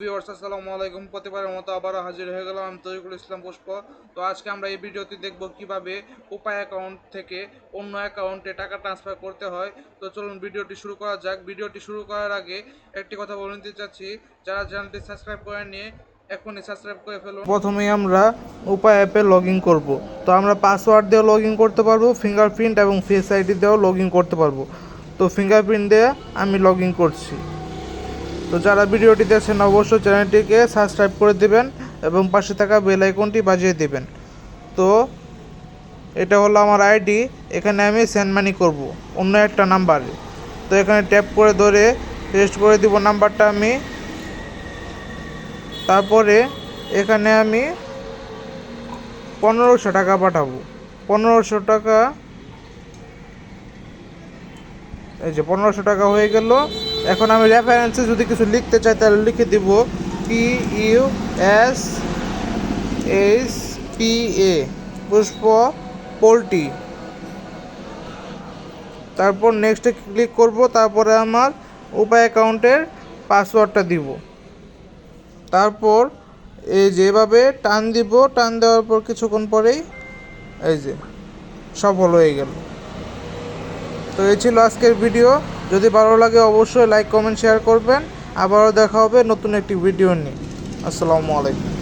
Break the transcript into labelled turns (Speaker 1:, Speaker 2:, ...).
Speaker 1: Viewers, আসসালামু আলাইকুম। প্রতিবারের মতো আবারও হাজির হয়ে গেলাম আমি তরিকুল ইসলাম পুষ্প। তো আজকে আমরা এই ভিডিওতে দেখব কীভাবে উপায় অ্যাকাউন্ট থেকে অন্য অ্যাকাউন্টে টাকা ট্রান্সফার করতে হয়। তো চলুন ভিডিওটি শুরু করা যাক। ভিডিওটি শুরু করার আগে একটি কথা বলে নিতে চাচ্ছি, যারা চ্যানেলটি সাবস্ক্রাইব করে নিয়ে এখনই সাবস্ক্রাইব করে ফেলুন। প্রথমেই আমরা উপায় অ্যাপে লগ ইন করব। তো আমরা পাসওয়ার্ড দিয়েও লগ ইন করতে পারব ফিঙ্গারপ্রিন্ট এবং ফেস আইডি দিয়েও লগ ইন করতে পারব। তো ফিঙ্গারপ্রিন্ট দিয়ে আমি লগ ইন করছি। তো যারা ভিডিওটি দেখছেন, অবশ্যই চ্যানেলটিকে সাবস্ক্রাইব করে দিবেন এবং পাশে থাকা বেল আইকনটি বাজিয়ে দিবেন। তো এটা হলো আমার আইডি, এখানে আমি সেন্ড মানি করব, অন্য একটা নাম্বারে। তো এখানে ট্যাপ করে ধরে পেস্ট করে দিব নাম্বারটা আমি। তারপরে এখানে আমি পনেরোশো টাকা পাঠাবো। পনেরোশো টাকা, এই যে পনেরোশো টাকা হয়ে গেল। এখন আমি রেফারেন্সে যদি কিছু লিখতে চাই, তাহলে লিখে দিব P U S H P A Pushpa poultry. তারপর নেক্সটে ক্লিক করব, তারপরে আমার উপায় অ্যাকাউন্টের পাসওয়ার্ডটা দিব। তারপর এই যেভাবে টান দিব, টান দেওয়ার পর কিছুক্ষণ পরেই এই যে সফল হয়ে গেল। তো এই ছিল আজকের ভিডিও যদি ভালো লাগে অবশ্যই লাইক কমেন্ট শেয়ার করবেন। আবারও দেখা হবে নতুন একটি ভিডিও নিয়ে। আসসালামু আলাইকুম।